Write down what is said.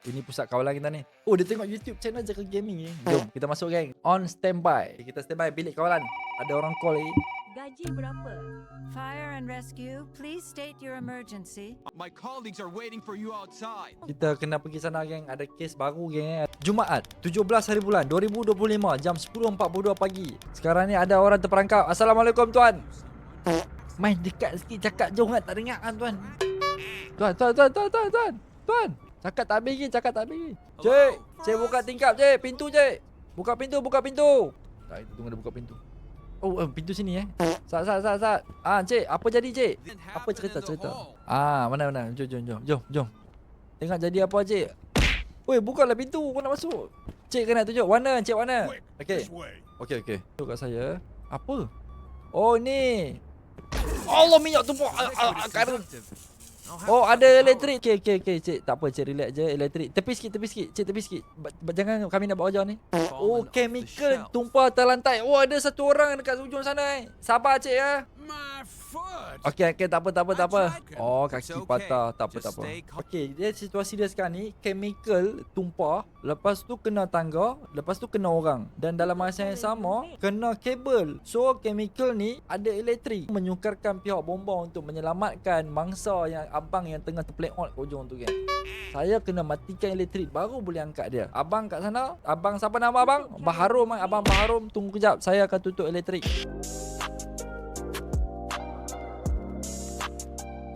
Ini pusat kawalan kita ni. Oh, dia tengok YouTube channel Jaga Gaming ni. Jom, kita masuk geng. On standby. Okay, kita standby bilik kawalan. Ada orang call lagi. Gaji berapa? Fire and rescue, please state your emergency. My colleagues are waiting for you outside. Kita kena pergi sana geng. Ada kes baru geng. eh. Jumaat, 17 hari bulan 2025 jam 10.42 pagi. Sekarang ni ada orang terperangkap. Assalamualaikum tuan. Main dekat sikit cakap jom kan tak dengar kan tuan. Tuan, tuan, tuan, tuan, tuan, tuan. Tuan. Cakap tak habis lagi, cakap tak habis lagi. Cik, cik buka tingkap cik. Pintu cik. Buka pintu, buka pintu. Tak, itu tunggu dia buka pintu. Oh, eh, pintu sini eh. Sat, sat, sat, sat. Ah, cik, apa jadi cik? Apa cerita, cerita? Ah, mana, mana. Jom, jom, jom. Jom, jom. Tengok jadi apa cik. Weh, bukalah pintu. Kau nak masuk. Cik kena tunjuk. Warna, cik warna. Okey. Okey, okey. Tu kat saya. Apa? Oh, ni. Allah minyak tumpuk. Ah, ah, ah. Oh ada elektrik Okay okay okay Cik tak apa cik relax je. Elektrik Tepi sikit tepi sikit. Cik tepi sikit. Ba- Jangan kami nak buat kerja ni. Oh chemical Tumpah atas lantai. Oh ada satu orang dekat ujung sana eh. Sabar cik ya. My foot. Okay okay tak apa tak apa tak apa. Oh kaki okay. patah Tak apa tak apa. Okay dia situasi dia sekarang ni Chemical tumpah Lepas tu kena tangga Lepas tu kena orang Dan dalam masa yang sama Kena kabel So chemical ni Ada elektrik Menyukarkan pihak bomba Untuk menyelamatkan Mangsa yang abang yang tengah terplay out kat ujung tu kan Saya kena matikan elektrik Baru boleh angkat dia Abang kat sana Abang siapa nama abang? Baharum kan? Abang Baharum Tunggu kejap Saya akan tutup elektrik